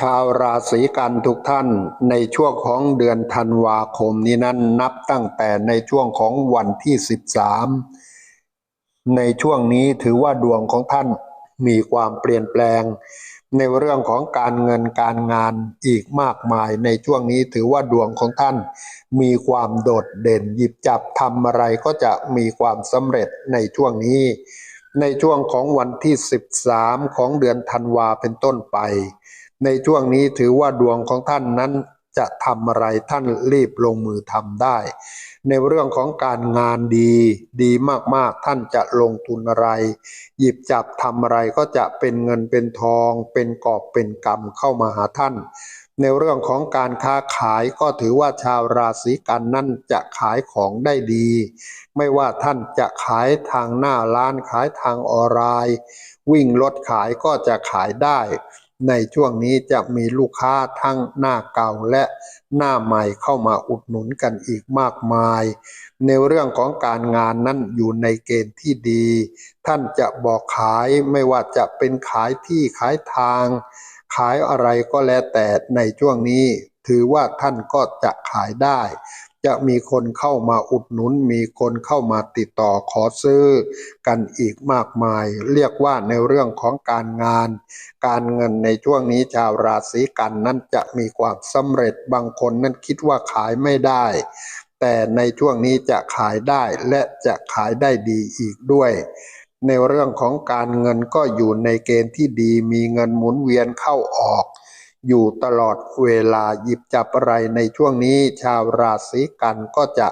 ชาวราศีกันทุกท่านในช่วงของเดือนธันวาคมนี้นั้นนับตั้งแต่ในช่วงของวันที่ 13 ในช่วงนี้ถือว่าดวงของท่านมีความเปลี่ยนแปลง ในเรื่องของการเงินการงานอีกมากมาย ในช่วงนี้ถือว่าดวงของท่าน มีความโดดเด่นหยิบจับทำอะไรก็จะมีความสำเร็จในช่วงนี้ ในช่วงของวันที่ 13 ของเดือนธันวาเป็นต้นไป ในช่วงนี้ถือว่าดวงของท่านนั้นจะทำอะไรท่านรีบลงมือทำได้ ในเรื่องของการงานดีดีมากๆ ท่านจะลงทุนอะไร หยิบจับทำอะไรก็จะเป็นเงินเป็นทอง เป็นกอบเป็นกำเข้ามาหาท่าน ในเรื่องของการค้าขายก็ถือว่าชาวราศีกันนั้นจะขายของได้ดี ไม่ว่าท่านจะขายทางหน้าร้านขายทางออนไลน์ วิ่งรถขายก็จะขายได้ ในช่วงนี้จะมีลูกค้าทั้งหน้าเก่าและหน้าใหม่เข้ามาอุดหนุนกันอีกมากมาย ในเรื่องของการงานนั้นอยู่ในเกณฑ์ที่ดี ท่านจะบอกขายไม่ว่าจะเป็นขายที่ขายทาง ขายอะไรก็แล้วแต่ในช่วงนี้ ถือว่าท่านก็จะขายได้ จะมีคนเข้ามาอุดหนุน มีคนเข้ามาติดต่อขอซื้อกันอีกมากมาย เรียกว่าในเรื่องของการงาน การเงินในช่วงนี้ชาวราศีกันนั้นจะมีความสำเร็จบางคนนั้นคิดว่าขายไม่ได้ แต่ในช่วงนี้จะขายได้และจะขายได้ดีอีกด้วยในเรื่องของการเงินก็อยู่ในเกณฑ์ที่ดีมีเงินหมุนเวียนเข้าออก อยู่ตลอดเวลาหยิบจับอะไรในช่วงนี้ ชาวราศีกันก็จะ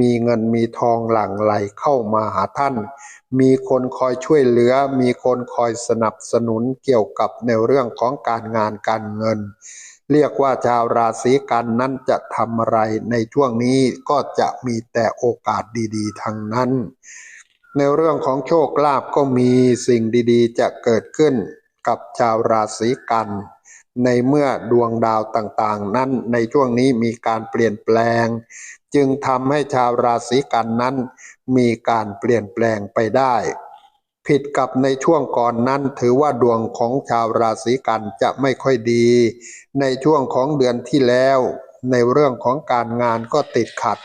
มีเงินมีทองหลั่งไหลเข้ามาหาท่าน มีคนคอยช่วยเหลือ มีคนคอยสนับสนุนเกี่ยวกับในเรื่องของการงานการเงิน เรียกว่าชาวราศีกันนั้นจะทำอะไรในช่วงนี้ก็จะมีแต่โอกาสดีๆทั้งนั้น ในเรื่องของโชคลาภก็มีสิ่งดีๆ จะเกิดขึ้นกับชาวราศีกัน ในเมื่อดวงดาวต่างๆ นั้นในช่วงนี้มีการเปลี่ยนแปลง จึงทำให้ชาวราศีกันนั้น มีการเปลี่ยนแปลงไปได้ ผิดกับในช่วงก่อนนั้นถือว่าดวงของชาวราศีกันจะไม่ค่อยดี ในช่วงของเดือนที่แล้ว ในเรื่องของการงานก็ติดขัด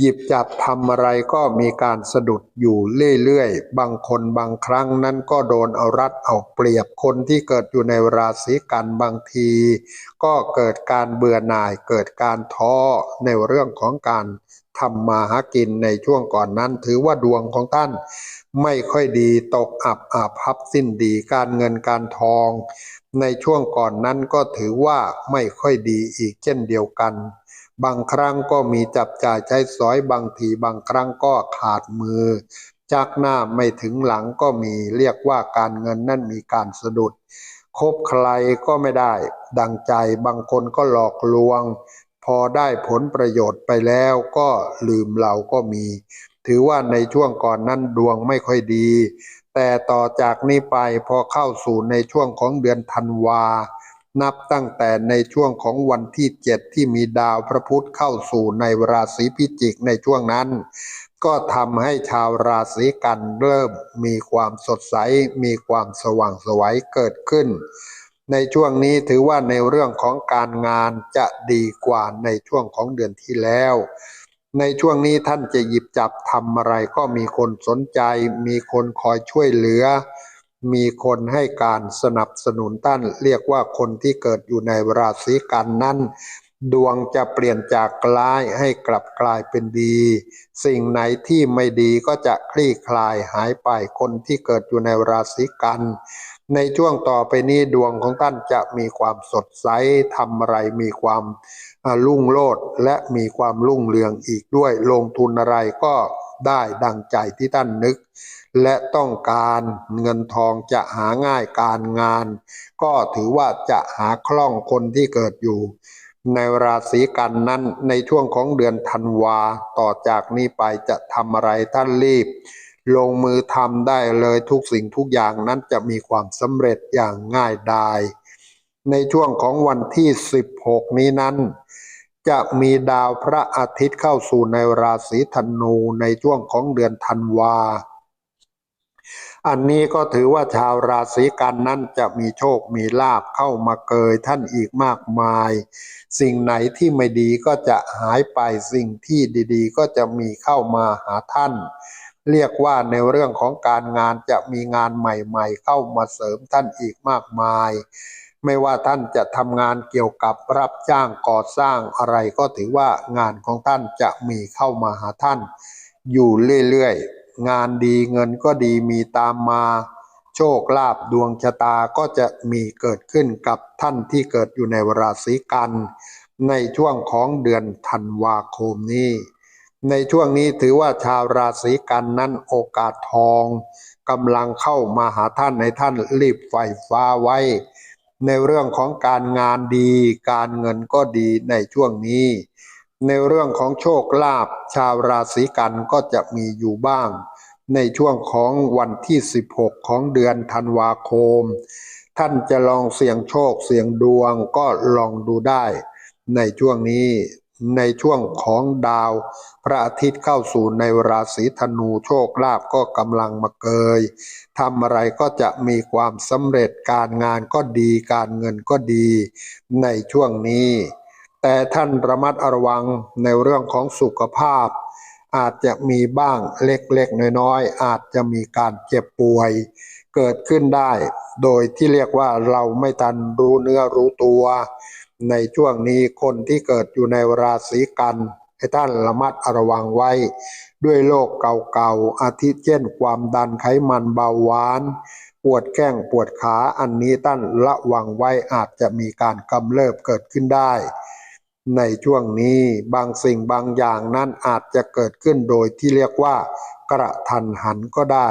หยิบจับทำอะไรก็มีการสะดุดอยู่เรื่อยๆ บางคนบางครั้งนั้นก็โดนเอารัดเอาเปรียบคนที่เกิดอยู่ในราศีกันบางที ก็เกิดการเบื่อหน่ายเกิดการท้อในเรื่องของการทำมาหากินในช่วงก่อนนั้น ถือว่าดวงของท่านไม่ค่อยดีตกอับอาภัพสิ้นดีการเงินการทอง ในช่วงก่อนนั้นก็ถือว่าไม่ค่อยดีอีกเช่นเดียวกัน บางครั้งก็มีจับจ่ายใช้สอยบางทีบางครั้งก็ขาดมือ จากหน้าไม่ถึงหลังก็มีเรียกว่าการเงินนั่นมีการสะดุดคบใครก็ไม่ได้ ดังใจบางคนก็หลอกลวง พอได้ผลประโยชน์ไปแล้วก็ลืมเราก็มี ถือว่าในช่วงก่อนนั้นดวงไม่ค่อยดี แต่ต่อจากนี้ไปพอเข้าสู่ในช่วงของเดือนธันวา นับตั้งแต่ในช่วงของวันที่เจ็ดที่มีดาวพระพุธเข้าสู่ในราศีพิจิกในช่วงนั้น ก็ทำให้ชาวราศีกันเริ่มมีความสดใส มีความสว่างไสวัยเกิดขึ้น ในช่วงนี้ถือว่าในเรื่องของการงานจะดีกว่าในช่วงของเดือนที่แล้ว ในช่วงนี้ท่านจะหยิบจับทำอะไรก็มีคนสนใจ มีคนคอยช่วยเหลือ มีคนให้การสนับสนุนท่าน เรียกว่าคนที่เกิดอยู่ในราศีกันนั้น ดวงจะเปลี่ยนจากร้ายให้กลับกลายเป็นดี สิ่งไหนที่ไม่ดีก็จะคลี่คลายหายไปคนที่เกิดอยู่ในราศีกัน ในช่วงต่อไปนี้ดวงของท่านจะมีความสดใสทำอะไรมีความรุ่งโรจน์และมีความรุ่งเรืองอีกด้วยลงทุนอะไรก็ ได้ดังใจที่ท่านนึก และต้องการเงินทองจะหาง่ายการงาน ก็ถือว่าจะหาคล่องคนที่เกิดอยู่ ในราศีกันนั้นในช่วงของเดือนธันวาต่อจากนี้ไปจะทำอะไรท่านรีบ ลงมือทำได้เลยทุกสิ่งทุกอย่างนั้นจะมีความสำเร็จอย่างง่ายดายในช่วงของวันที่ 16 นี้นั้น จะมีดาวพระอาทิตย์เข้าสู่ในราศีธนูในช่วงของเดือนธันวา อันนี้ก็ถือว่าชาวราศีกันนั้นจะมีโชคมีลาภเข้ามาเกยท่านอีกมากมาย สิ่งไหนที่ไม่ดีก็จะหายไปสิ่งที่ดีๆ ก็จะมีเข้ามาหาท่าน เรียกว่าในเรื่องของการงานจะมีงานใหม่ๆ เข้ามาเสริมท่านอีกมากมาย ไม่ว่าท่านจะทำงานเกี่ยวกับรับจ้างก่อสร้างอะไรก็ถือว่างานของท่านจะมีเข้ามาหาท่าน อยู่เรื่อยๆ งานดีเงินก็ดีมีตามมา โชคลาภดวงชะตาก็จะมีเกิดขึ้นกับท่านที่เกิดอยู่ในราศีกัน ในช่วงของเดือนธันวาคมนี้ ในช่วงนี้ถือว่าชาวราศีกันนั้นโอกาสทองกำลังเข้ามาหาท่านในท่านรีบไฟฟ้าไว้ ในเรื่องของการงานดี การเงินก็ดีในช่วงนี้ ในเรื่องของโชคลาภชาวราศีกันก็จะมีอยู่บ้าง ในช่วงของวันที่ 16 ของเดือนธันวาคม ท่านจะลองเสี่ยงโชคเสี่ยงดวงก็ลองดูได้ ในช่วงนี้ ในช่วงของดาว พระอาทิตย์เข้าสู่ในราศีธนูโชคลาภก็กำลังมาเกยทำอะไรก็จะมีความสำเร็จการงานก็ดีการเงินก็ดี ในช่วงนี้ แต่ท่านระมัดระวังในเรื่องของสุขภาพ อาจจะมีบ้างเล็กๆ น้อยๆ อาจจะมีการเจ็บป่วย เกิดขึ้นได้ โดยที่เรียกว่าเราไม่ทันรู้เนื้อรู้ตัว ในช่วงนี้คนที่เกิดอยู่ในราศีกันให้ท่านระมัดระวังไว้ ด้วยโรคเก่าๆ อาทิเช่นความดันไขมันเบาหวาน ปวดแข้งปวดขาอันนี้ท่านระวังไว้อาจจะมีการกำเริบเกิดขึ้นได้ ในช่วงนี้บางสิ่งบางอย่างนั้นอาจจะเกิดขึ้นโดยที่เรียกว่ากระทันหันก็ได้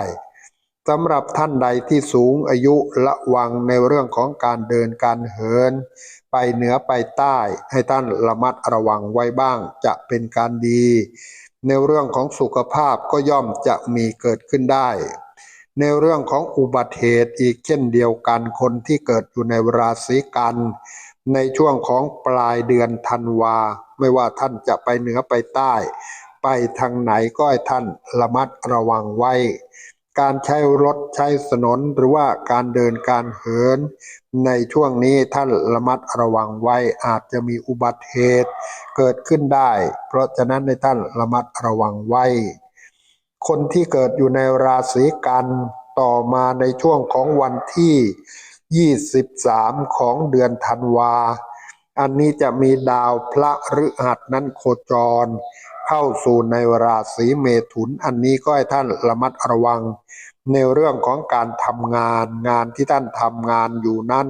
สำหรับท่านใดที่สูงอายุระวังในเรื่องของการเดินการเหิน ไปเหนือไปใต้ ให้ท่านระมัดระวังไว้บ้างจะเป็นการดี ในเรื่องของสุขภาพก็ย่อมจะมีเกิดขึ้นได้ ในเรื่องของอุบัติเหตุอีกเช่นเดียวกันคนที่เกิดอยู่ในราศีกัน ในช่วงของปลายเดือนธันวา ไม่ว่าท่านจะไปเหนือไปใต้ ไปทางไหนก็ให้ท่านระมัดระวังไว้ การใช้รถใช้ถนนหรือว่าการเดินการเหิน ในช่วงนี้ท่านระมัดระวังไว้อาจจะมีอุบัติเหตุเกิดขึ้นได้ เพราะฉะนั้นในท่านระมัดระวังไว้ คนที่เกิดอยู่ในราศีกันต่อมาในช่วงของวันที่ 23 ของเดือนธันวา อันนี้จะมีดาวพระฤหัสนั้นโคจร เข้าสู่ในราศีเมถุน อันนี้ก็ให้ท่านระมัดระวัง ในเรื่องของการทำงานงานที่ท่านทำงานอยู่นั้น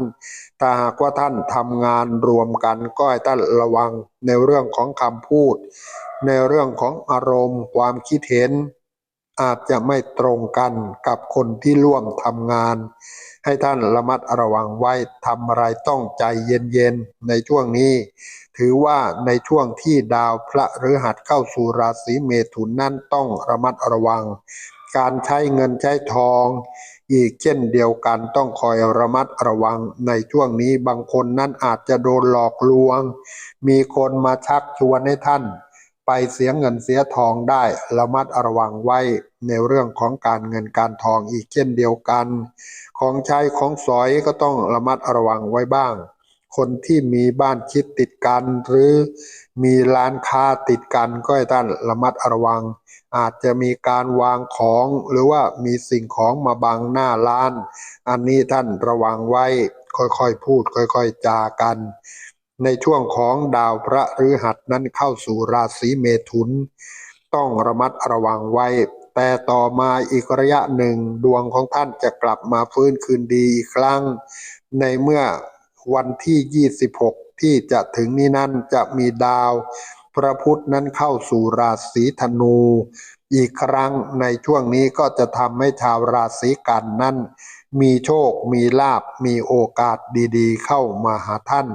ถ้าหากว่าท่านทำงานรวมกันก็ให้ท่านระวัง ในเรื่องของคำพูด ในเรื่องของอารมณ์ ความคิดเห็น อาจจะไม่ตรงกันกับคนที่ร่วมทำงาน ให้ท่านระมัดระวังไว้ทำอะไรต้องใจเย็นๆ ในช่วงนี้ ถือว่าในช่วงที่ดาวพระฤหัสเข้าสู่ราศีเมถุนนั้นต้องระมัดระวัง การใช้เงินใช้ทอง อีกเช่นเดียวกันต้องคอยระมัดระวัง ในช่วงนี้บางคนนั้นอาจจะโดนหลอกลวง มีคนมาชักชวนให้ท่าน ไปเสียเงินเสียทองได้ระมัดระวังไว้ในเรื่องของการเงินการทองอีกเช่นเดียวกัน ของใช้ของสอยก็ต้องระมัดระวังไว้บ้าง คนที่มีบ้านชิดติดกัน หรือมีร้านค้าติดกันก็ให้ท่านระมัดระวัง อาจจะมีการวางของหรือว่ามีสิ่งของมาบังหน้าร้าน อันนี้ท่านระวังไว้ค่อยๆพูดค่อยๆจากัน ในช่วงของดาวพระฤหัสนั้นเข้าสู่ราศีเมถุน ต้องระมัดระวังไว้ แต่ต่อมาอีกระยะหนึ่งดวงของท่านจะกลับมาฟื้นคืนดีอีกครั้ง ในเมื่อวันที่ 26 ที่จะถึงนี้นั้นจะมีดาว พระพุธนั้นเข้าสู่ราศีธนู อีกครั้งในช่วงนี้ก็จะทำให้ชาวราศีกันนั้น มีโชค มีลาบมีโอกาสดีๆ เข้ามาหาท่าน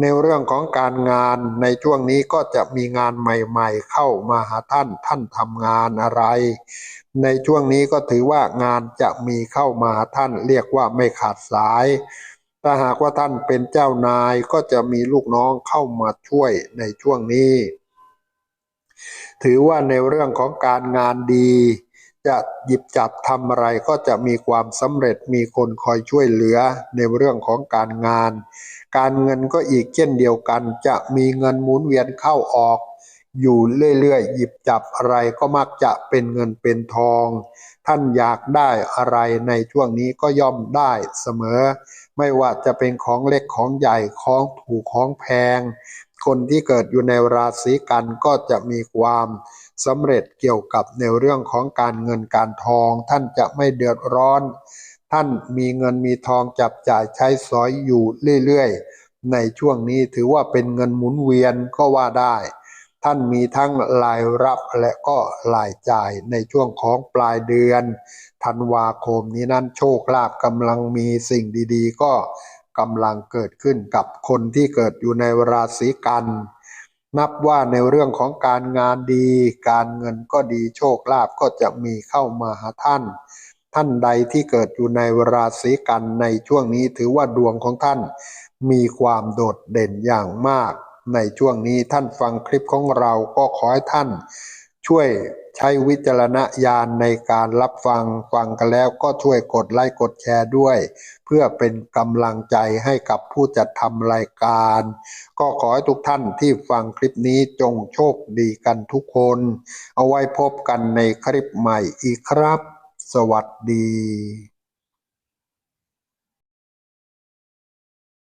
ในเรื่องของการงานในช่วงนี้ก็จะมีงานใหม่ๆ เข้ามาหาท่านท่านทำงานอะไร ในช่วงนี้ก็ถือว่างานจะมีเข้ามาหาท่านเรียกว่าไม่ขาดสาย ถ้าหากว่าท่านเป็นเจ้านายก็จะมีลูกน้องเข้ามาช่วยในช่วงนี้ ถือว่าในเรื่องของการงานดี จะหยิบจับทำอะไรก็จะมีความสำเร็จมีคนคอยช่วยเหลือในเรื่องของการงาน การเงินก็อีกเช่นเดียวกัน จะมีเงินหมุนเวียนเข้าออก อยู่เรื่อยๆ หยิบจับอะไรก็มักจะเป็นเงินเป็นทอง ท่านอยากได้อะไรในช่วงนี้ก็ย่อมได้เสมอ ไม่ว่าจะเป็นของเล็กของใหญ่ของถูกของแพง คนที่เกิดอยู่ในราศีกันก็จะมีความ สำเร็จเกี่ยวกับในเรื่องของการเงินการทอง ท่านจะไม่เดือดร้อน ท่านมีเงินมีทองจับจ่ายใช้สอยอยู่เรื่อยๆ ในช่วงนี้ถือว่าเป็นเงินหมุนเวียนก็ว่าได้ ท่านมีทั้งรายรับและก็รายจ่ายในช่วงของปลายเดือนธันวาคมนี้นั้นโชคลาภกำลังมีสิ่งดีๆ ก็กำลังเกิดขึ้นกับคนที่เกิดอยู่ในราศีกัน นับว่าในเรื่องของการงานดี การเงินก็ดีโชคลาภก็จะมีเข้ามาหาท่าน ท่านใดที่เกิดอยู่ในราศีกันในช่วงนี้ถือว่าดวงของท่าน มีความโดดเด่นอย่างมาก ในช่วงนี้ท่านฟังคลิปของเราก็ขอให้ท่าน ช่วยใช้วิจารณญาณในการรับฟังฟังกันแล้วก็ช่วยกดไลค์กดแชร์ด้วย เพื่อเป็นกำลังใจให้กับผู้จัดทำรายการ ก็ขอให้ทุกท่านที่ฟังคลิปนี้จงโชคดีกันทุกคน เอาไว้พบกันในคลิปใหม่อีกครับ สวัสดี